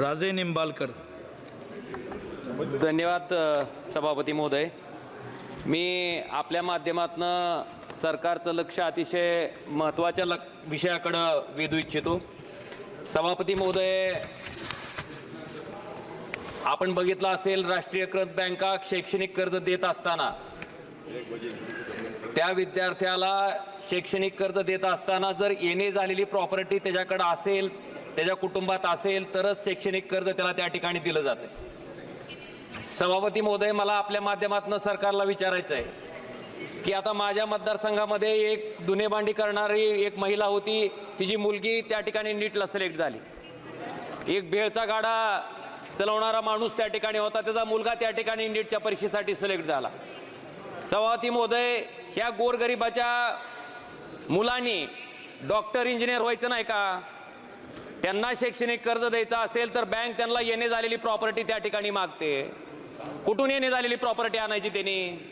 राजे निंबालकर. धन्यवाद सभापती महोदय. मी आपल्या माध्यमातनं सरकारचं लक्ष अतिशय महत्त्वाच्या लक विषयाकडं वेधू इच्छितो. सभापती महोदय आपण बघितलं असेल राष्ट्रीयकृत बँका शैक्षणिक कर्ज देत असताना. त्या विद्यार्थ्याला शैक्षणिक कर्ज देत असताना जर येणे झालेली प्रॉपर्टी त्याच्याकडं असेल त्याच्या कुटुंबात असेल तरच शैक्षणिक कर्ज त्याला त्या ठिकाणी दिलं जातं. सभापती महोदय मला आपल्या माध्यमातून सरकारला विचारायचं आहे की आता माझ्या मतदारसंघामध्ये एक दुनेबांडी करणारी एक महिला होती. तिची मुलगी त्या ठिकाणी नीटला सिलेक्ट झाली. एक भेळचा गाडा चालवणारा माणूस त्या ठिकाणी होता. त्याचा मुलगा त्या ठिकाणी नीटच्या परीक्षेसाठी सिलेक्ट झाला. सभापती महोदय ह्या गोरगरिबाच्या मुलांनी डॉक्टर इंजिनियर व्हायचं नाही का? त्यांना शैक्षणिक कर्ज द्यायचं असेल तर बँक त्यांना येणे झालेली प्रॉपर्टी त्या ठिकाणी मागते. कुठून येणे झालेली प्रॉपर्टी आणायची त्यांनी?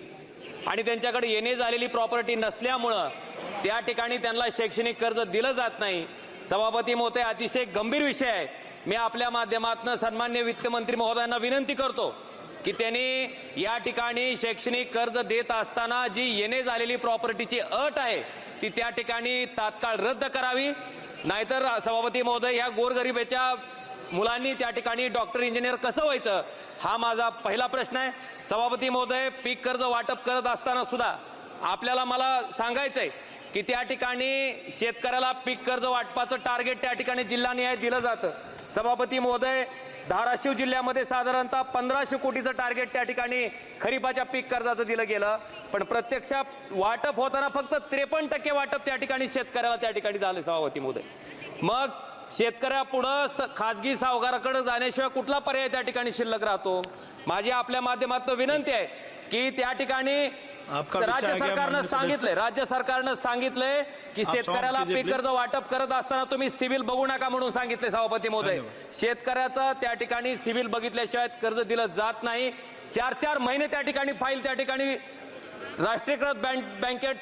आणि त्यांच्याकडे येणे झालेली प्रॉपर्टी नसल्यामुळं त्या ठिकाणी त्यांना शैक्षणिक कर्ज दिलं जात नाही. सभापती मोते अतिशय गंभीर विषय आहे. मी आपल्या माध्यमातून सन्मान्य वित्तमंत्री महोदयांना विनंती करतो की त्यांनी या ठिकाणी शैक्षणिक कर्ज देत असताना जी येणे झालेली प्रॉपर्टीची अट आहे ती त्या ठिकाणी तात्काळ रद्द करावी. नाहीतर सभापती महोदय ह्या गोरगरिबेच्या मुलांनी त्या ठिकाणी डॉक्टर इंजिनियर कसं व्हायचं? हा माझा पहिला प्रश्न आहे. सभापती महोदय पीक कर्ज वाटप करत असताना सुद्धा आपल्याला मला सांगायचं आहे की त्या ठिकाणी शेतकऱ्याला पीक कर्ज वाटपाचं टार्गेट त्या ठिकाणी जिल्हानिहाय दिलं जातं. सभापती महोदय धाराशिव जिल्ह्यामध्ये साधारणतः पंधराशे कोटीचं टार्गेट त्या ठिकाणी खरीपाच्या पीक कर्जाचं दिलं गेलं. पण प्रत्यक्षात वाटप होताना फक्त त्रेपन्न टक्के वाटप त्या ठिकाणी शेतकऱ्याला त्या ठिकाणी झालं सभापती महोदय. मग शेतकऱ्यापुढं स खाजगी सावकाराकडे जाण्याशिवाय कुठला पर्याय त्या ठिकाणी शिल्लक राहतो? माझी आपल्या माध्यमातून विनंती आहे की त्या ठिकाणी राज्य सरकारनं सांगितलंय राज्य सरकारनं सांगितलंय की शेतकऱ्याला पीक कर्ज. वाटप करत असताना तुम्ही सिव्हिल बघू नका म्हणून सांगितले सभापती महोदय. शेतकऱ्याचं त्या ठिकाणी सिव्हिल बघितल्याशिवाय कर्ज दिलं जात नाही. चार चार महिने त्या ठिकाणी फाईल त्या ठिकाणी राष्ट्रीयकृत बँक बँकेत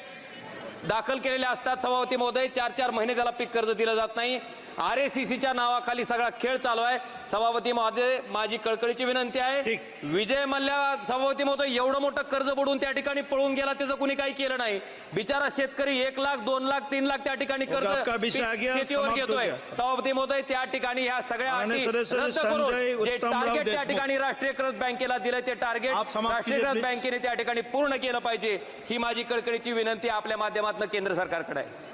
दाखल केलेले असतात सभापती महोदय. चार चार महिने त्याला पीक कर्ज दिलं जात नाही. आर ए सी सीच्या नावाखाली सगळा खेळ चालू आहे सभापती महोदय माझी कळकळीची विनंती आहे. विजय मल्ल्या सभापती महोदय एवढं मोठं कर्ज बुडून त्या ठिकाणी पळून गेला त्याचं कुणी काही केलं नाही बिचारा शेतकरी एक लाख दोन लाख तीन लाख त्या ठिकाणी कर्ज शेतीवर घेतोय. सभापती महोदय त्या ठिकाणी ह्या सगळ्या अटी रद्द करून जे टार्गेट त्या. ठिकाणी राष्ट्रीयकृत बँकेला दिलं ते टार्गेट राष्ट्रीयकृत. बँकेने त्या ठिकाणी पूर्ण केलं पाहिजे ही माझी कळकळीची विनंती आपल्या माध्यमातून केंद्र सरकारकडे आहे